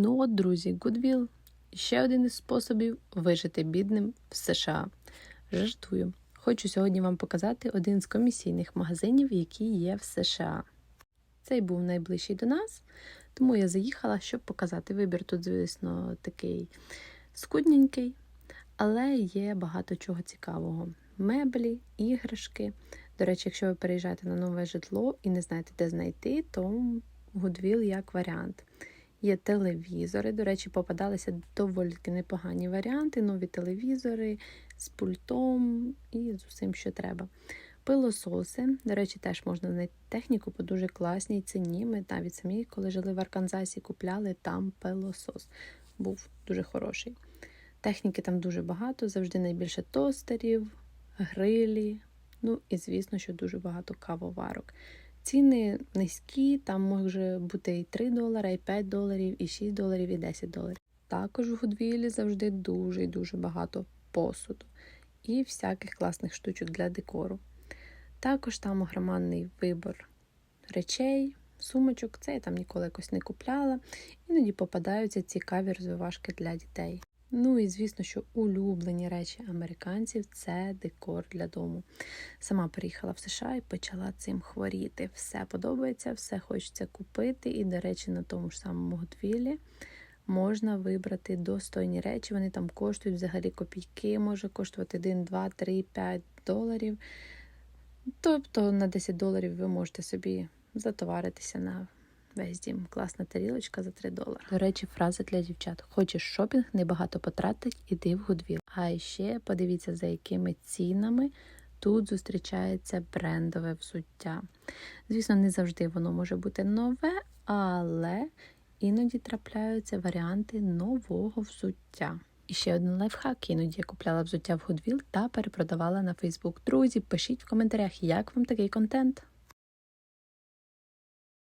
Ну от, друзі, Goodwill – ще один із способів вижити бідним в США. Жартую. Хочу сьогодні вам показати один з комісійних магазинів, які є в США. Цей був найближчий до нас, тому я заїхала, щоб показати. Вибір тут, звісно, такий скудненький, але є багато чого цікавого. Меблі, іграшки. До речі, якщо ви переїжджаєте на нове житло і не знаєте, де знайти, то Goodwill як варіант. Є телевізори. До речі, попадалися доволі непогані варіанти, нові телевізори з пультом і з усім, що треба. Пилососи, до речі, теж можна знайти техніку по дуже класній ціні. Ми навіть самі, коли жили в Арканзасі, купляли там пилосос. Був дуже хороший. Техніки там дуже багато, завжди найбільше тостерів, грилі. Ну і, звісно, що дуже багато кавоварок. Ціни низькі, там може бути і 3 долари, і 5 доларів, і 6 доларів, і 10 доларів. Також в Гудвілі завжди дуже і дуже багато посуду і всяких класних штучок для декору. Також там огромний вибор речей, сумочок. Це я там ніколи якось не купляла. Іноді попадаються цікаві розвивашки для дітей. Ну і звісно, що улюблені речі американців це декор для дому. Сама приїхала в США і почала цим хворіти. Все подобається, все хочеться купити. І, до речі, на тому ж самому Готвілі можна вибрати достойні речі. Вони там коштують взагалі копійки, може коштувати 1, 2, 3, 5 доларів. Тобто на 10 доларів ви можете собі затоваритися на весь дім. Класна тарілочка за 3 долари. До речі, фраза для дівчат: хочеш шопінг, небагато потратить, іди в Гудвіл. А ще подивіться, за якими цінами тут зустрічається брендове взуття. Звісно, не завжди воно може бути нове, але іноді трапляються варіанти нового взуття. І ще один лайфхак. Іноді я купляла взуття в Goodwill та перепродавала на Facebook. Друзі, пишіть в коментарях, як вам такий контент.